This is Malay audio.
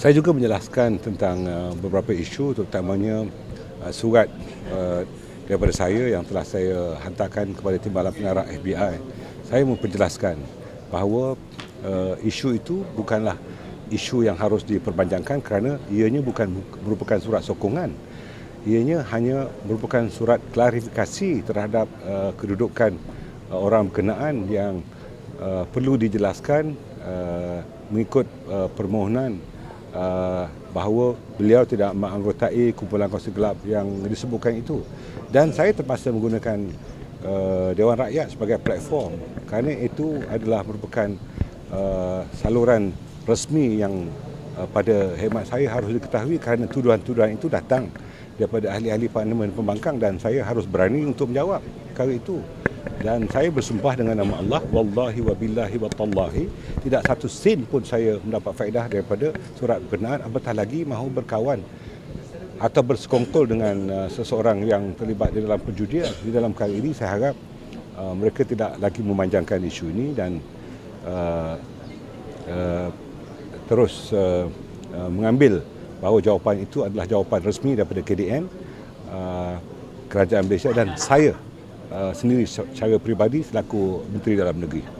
Saya juga menjelaskan tentang uh, beberapa isu terutamanya uh, surat uh, daripada saya yang telah saya hantarkan kepada Timbalan Pengarah FBI. Saya memperjelaskan bahawa isu itu bukanlah isu yang harus diperpanjangkan kerana ianya bukan merupakan surat sokongan. Ianya hanya merupakan surat klarifikasi terhadap kedudukan orang berkenaan yang perlu dijelaskan mengikut permohonan uh, bahawa beliau tidak menganggotai kumpulan kongsi gelap yang disebutkan itu. Dan saya terpaksa menggunakan uh, Dewan Rakyat sebagai platform kerana itu adalah merupakan uh, saluran resmi yang uh, pada hemat saya harus diketahui kerana tuduhan-tuduhan itu datang daripada ahli-ahli parlimen pembangkang dan saya harus berani untuk menjawab perkara itu. Dan saya bersumpah dengan nama Allah wallahi wa billahi wa tallahi. Tidak satu sen pun saya mendapat faedah daripada surat berkenaan apatah lagi mahu berkawan atau bersekongkol dengan uh, seseorang yang terlibat di dalam perjudian. Di dalam kali ini saya harap uh, mereka tidak lagi memanjangkan isu ini dan uh, uh, terus uh, uh, mengambil bahawa jawapan itu adalah jawapan resmi daripada KDN uh, Kerajaan Malaysia dan saya uh, sendiri secara peribadi selaku Menteri Dalam Negeri.